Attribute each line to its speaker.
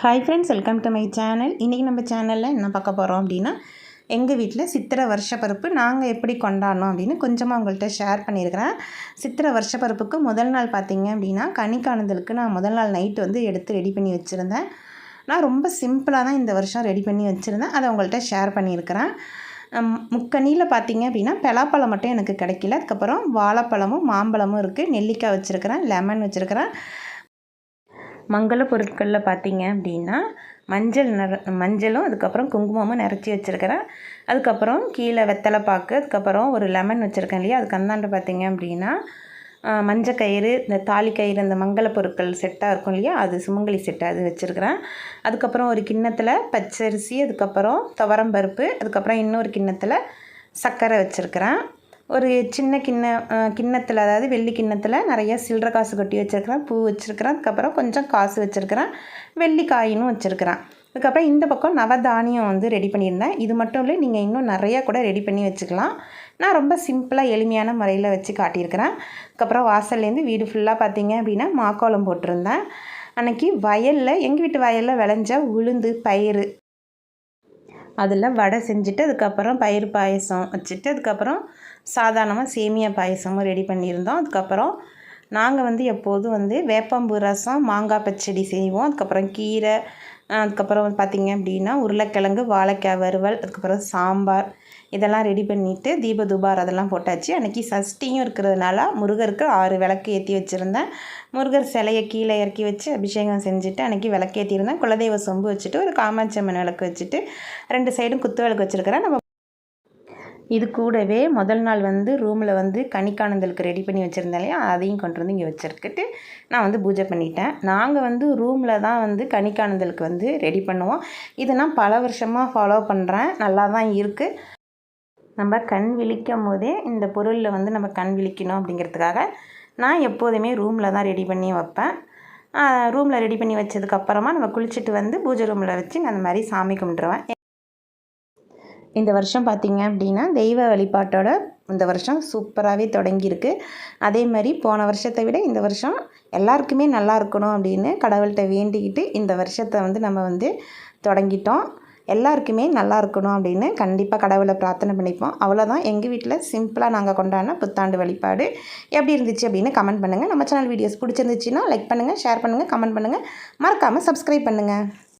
Speaker 1: Hi friends welcome to my channel இன்றைக்கி நம்ம சேனலில் என்ன பார்க்க போகிறோம் அப்படின்னா எங்கள் வீட்டில் சித்திரை வருஷப்பருப்பு நாங்கள் எப்படி கொண்டாடணும் அப்படின்னு கொஞ்சமாக உங்கள்கிட்ட ஷேர் பண்ணியிருக்கிறேன். சித்திரை வருஷப்பருப்புக்கு முதல் நாள் பார்த்தீங்க அப்படின்னா கனிக்காணுதலுக்கு நான் முதல் நாள் நைட்டு வந்து எடுத்து ரெடி பண்ணி வச்சுருந்தேன். நான் ரொம்ப சிம்பிளாக தான் இந்த வருஷம் ரெடி பண்ணி வச்சுருந்தேன். அதை உங்கள்கிட்ட ஷேர் பண்ணியிருக்கிறேன். முக்கனியில் பார்த்தீங்க அப்படின்னா பலாப்பழம் மட்டும் எனக்கு கிடைக்கல. அதுக்கப்புறம் வாழைப்பழமும் மாம்பழமும் இருக்குது நெல்லிக்காய் வச்சுருக்கிறேன் லெமன் வச்சுருக்கிறேன். மங்கள பொருட்களில் பார்த்தீங்க அப்படின்னா மஞ்சள் நிற மஞ்சளும் அதுக்கப்புறம் குங்குமமும் நிறச்சி வச்சுருக்கிறேன். அதுக்கப்புறம் கீழே வெத்தலை பாக்கு அதுக்கப்புறம் ஒரு லெமன் வச்சுருக்கேன் இல்லையா? அதுக்கு அந்தாண்ட பார்த்தீங்க அப்படின்னா மஞ்சள் கயிறு இந்த தாலி கயிறு இந்த மங்கள பொருட்கள் செட்டாக இருக்கும் இல்லையா? அது சுமங்கலி செட்டு அது வச்சுருக்கிறேன். அதுக்கப்புறம் ஒரு கிண்ணத்தில் பச்சரிசி அதுக்கப்புறம் துவரம்பருப்பு அதுக்கப்புறம் இன்னொரு கிண்ணத்தில் சர்க்கரை வச்சுருக்கிறேன். ஒரு சின்ன கிண்ண கிண்ணத்தில் அதாவது வெள்ளி கிண்ணத்தில் நிறைய சில்லற காசு கொட்டி வச்சுருக்கிறேன் பூ வச்சுருக்கிறேன். அதுக்கப்புறம் கொஞ்சம் காசு வச்சுருக்கிறேன். வெள்ளி காயினும் வச்சுருக்கிறேன். அதுக்கப்புறம் இந்த பக்கம் நவதானியம் வந்து ரெடி பண்ணியிருந்தேன். இது மட்டும் இல்லை நீங்கள் இன்னும் நிறையா கூட ரெடி பண்ணி வச்சுக்கலாம். நான் ரொம்ப சிம்பிளாக எளிமையான முறையில் வச்சு காட்டியிருக்கிறேன். அதுக்கப்புறம் வாசல்லேருந்து வீடு ஃபுல்லாக பார்த்தீங்க அப்படின்னா மாக்கோலம் போட்டிருந்தேன். அன்றைக்கி வயலில் எங்கள் வீட்டு வயலில் விளைஞ்ச உளுந்து பயிறு. அதில் வடை செஞ்சுட்டு அதுக்கப்புறம் பயிர் பாயசம் வச்சுட்டு அதுக்கப்புறம் சாதாரணமாக சேமியா பாயசமும் ரெடி பண்ணியிருந்தோம். அதுக்கப்புறம் நாங்கள் வந்து எப்போதும் வந்து வேப்பம்பூ ரசம் மாங்காய் பச்சடி செய்வோம். அதுக்கப்புறம் கீரை அதுக்கப்புறம் வந்து பார்த்திங்க அப்படின்னா உருளைக்கிழங்கு வாழைக்காய் வறுவல் அதுக்கப்புறம் சாம்பார் இதெல்லாம் ரெடி பண்ணிவிட்டு தீப துபார் அதெல்லாம் போட்டாச்சு. அன்றைக்கி சஷ்டியும் இருக்கிறதுனால முருகருக்கு ஆறு விளக்கு ஏற்றி வச்சுருந்தேன். முருகர் சிலையை கீழே இறக்கி வச்சு அபிஷேகம் செஞ்சுட்டு அன்றைக்கி விளக்கு ஏற்றிருந்தேன் குலதெய்வ சொம்பு வச்சுட்டு ஒரு காமாட்சி அம்மன் விளக்கு வச்சுட்டு ரெண்டு சைடும் குத்து விளக்கு வச்சுருக்கிறேன். நம்ம இது கூடவே முதல் நாள் வந்து ரூமில் வந்து கனிக்கானந்தலுக்கு ரெடி பண்ணி வச்சுருந்தேன் இல்லையா? அதையும் கொண்டு வந்து இங்கே வச்சுருக்கிட்டு நான் வந்து பூஜை பண்ணிட்டேன். நாங்கள் வந்து ரூமில் தான் வந்து கனிக்கானந்தலுக்கு வந்து ரெடி பண்ணுவோம். இதை நான் பல வருஷமாக ஃபாலோ பண்ணுறேன் நல்லா தான் இருக்குது நம்ம கண் விழிக்கும் போதே இந்த பொருளில் வந்து நம்ம கண் விழிக்கணும் அப்படிங்கிறதுக்காக நான் எப்போதுமே ரூமில் தான் ரெடி பண்ணி வைப்பேன். ரூமில் ரெடி பண்ணி வச்சதுக்கப்புறமா நம்ம குளிச்சுட்டு வந்து பூஜை ரூமில் வச்சு நான் அந்த மாதிரி சாமி கும்பிட்ருவேன் இந்த வருஷம் பார்த்திங்க அப்படின்னா தெய்வ வழிபாட்டோட இந்த வருஷம் சூப்பராகவே தொடங்கியிருக்கு. அதே மாதிரி போன வருஷத்தை விட இந்த வருஷம் எல்லாருக்குமே நல்லா இருக்கணும் அப்படின்னு கடவுள்கிட்ட வேண்டிக்கிட்டு இந்த வருஷத்தை வந்து நம்ம வந்து தொடங்கிட்டோம். எல்லாருக்குமே நல்லா இருக்கணும் அப்படின்னு கண்டிப்பாக கடவுளை பிரார்த்தனை பண்ணிப்போம். அவ்வளோதான் எங்கள் வீட்டில் சிம்பிளாக நாங்கள் கொண்டாடின புத்தாண்டு வழிபாடு. எப்படி இருந்துச்சு அப்படின்னு கமெண்ட் பண்ணுங்கள் நம்ம சேனல் வீடியோஸ் பிடிச்சிருந்துச்சின்னா லைக் பண்ணுங்கள் ஷேர் பண்ணுங்கள் கமெண்ட் பண்ணுங்கள் மறக்காமல் சப்ஸ்கிரைப் பண்ணுங்கள்